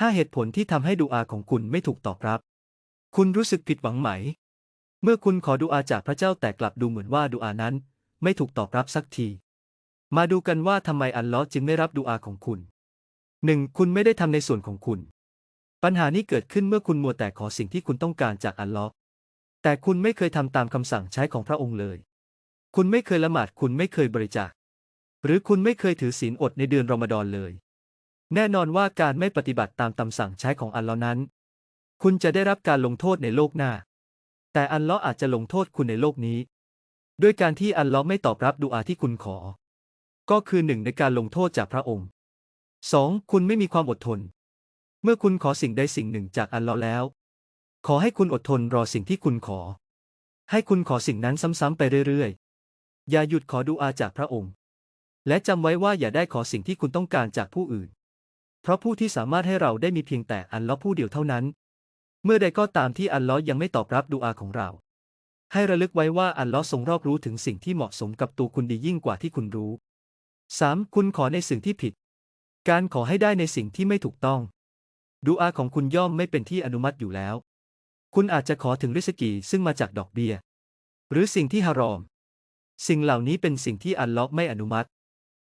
5 เหตุผลที่ทำให้ดูอาของคุณไม่ถูกตอบรับ คุณรู้สึกผิดหวังไหม เมื่อคุณขอดูอาจากพระเจ้าแต่กลับดูเหมือนว่าดูอานั้น ไม่ถูกตอบรับสักที มาดูกันว่าทำไมอัลลอฮ์จึงไม่รับดูอาของคุณ 1. คุณไม่ได้ทำในส่วนของคุณ ปัญหานี้เกิดขึ้นเมื่อคุณมัวแต่ขอสิ่งที่คุณต้องการจากอัลลอฮ์แต่คุณไม่เคยทำตามคำสั่งใช้ของพระองค์เลย คุณไม่เคยละหมาด คุณไม่เคยบริจาค หรือคุณไม่เคยถือศีลอดในเดือนรอมฎอนเลย แน่นอนว่าการไม่ปฏิบัติตามคำสั่งใช้ของอัลเลอฮ์นั้น คุณจะได้รับการลงโทษในโลกหน้า แต่อัลเลอฮ์อาจจะลงโทษคุณในโลกนี้ ด้วยการที่อัลเลอฮ์ไม่ตอบรับดุอาที่คุณขอ ก็คือหนึ่งในการลงโทษจากพระองค์ 2. คุณไม่มีความอดทน เมื่อคุณขอสิ่งใดสิ่งหนึ่งจากอัลเลอฮ์แล้ว ขอให้คุณอดทนรอสิ่งที่คุณขอ ให้คุณขอสิ่งนั้นซ้ำๆไปเรื่อยๆ อย่าหยุดขอดุอาจากพระองค์ และจำไว้ว่าอย่าได้ขอสิ่งที่คุณต้องการจากผู้อื่น เพราะผู้ที่สามารถให้เราได้มีเพียงแต่อัลเลอฮ์ผู้เดียวเท่านั้น เมื่อใดก็ตามที่อัลเลอฮ์ยังไม่ตอบรับดุอาของเรา ให้ระลึกไว้ว่าอัลเลอฮ์ทรงรอบรู้ถึงสิ่งที่เหมาะสมกับตัวคุณดียิ่งกว่าที่คุณรู้ 3. คุณขอในสิ่งที่ผิด การขอให้ได้ในสิ่งที่ไม่ถูกต้อง ดูอาของคุณย่อมไม่เป็นที่อนุมัติอยู่แล้ว คุณอาจจะขอถึงริสกีซึ่งมาจากดอกเบีย้ย หรือสิ่งที่ฮารอม สิ่งเหล่านี้เป็นสิ่งที่อัลเลอฮ์ไม่อนุมัติ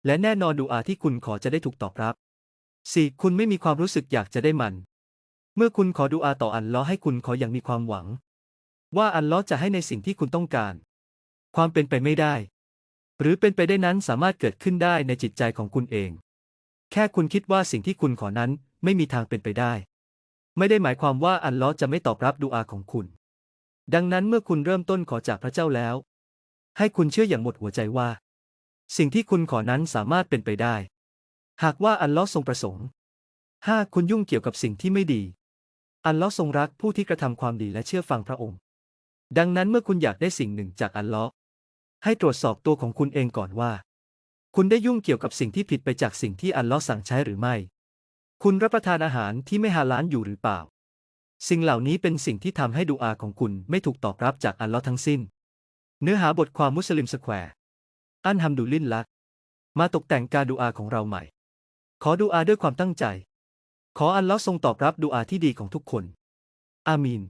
และแน่นอนดูอาที่คุณขอจะได้ถูกตอบรับ 4. คุณไม่มีความรู้สึกอยากจะได้มัน เมื่อคุณขอดูอาต่ออัลเลอฮ์ให้คุณขออย่างมีความหวัง ว่าอัลเลอฮ์จะให้ในสิ่งที่คุณต้องการ ความเป็นไปไม่ได้ หรือเป็นไปได้นั้นสามารถเกิดขึ้นได้ในจิตใจของคุณเอง แค่คุณคิดว่าสิ่งที่คุณขอนั้นไม่มีทางเป็นไปได้ ไม่ได้หมายความว่าอัลเลอฮ์จะไม่ตอบรับดูอาของคุณ ดังนั้นเมื่อคุณเริ่มต้นขอจากพระเจ้าแล้ว ให้คุณเชื่ออย่างหมดหัวใจว่า สิ่งที่คุณขอนั้นสามารถเป็นไปได้ หากว่าอัลลอฮ์ทรงประสงค์ 5. คุณยุ่งเกี่ยวกับสิ่งที่ไม่ดี อัลลอฮ์ทรงรักผู้ที่กระทำความดีและเชื่อฟังพระองค์ ดังนั้นเมื่อคุณอยากได้สิ่งหนึ่งจากอัลลอฮ์ให้ตรวจสอบตัวของคุณเองก่อนว่า คุณได้ยุ่งเกี่ยวกับสิ่งที่ผิดไปจากสิ่งที่อัลลอฮ์สั่งใช้หรือไม่ คุณรับประทานอาหารที่ไม่ฮาลาลอยู่หรือเปล่า สิ่งเหล่านี้เป็นสิ่งที่ทำให้ดูอาของคุณไม่ถูกตอบรับจากอัลลอฮ์ทั้งสิ้น เนื้อหาบทความมุสลิมสแควร์ อันฮัมดุลิลละมาตกแต่งการดูอาของเราใหม่ ขอดูอาด้วยความตั้งใจ ขออัลลอฮ์ทรงตอบรับดูอาที่ดีของทุกคน อามีน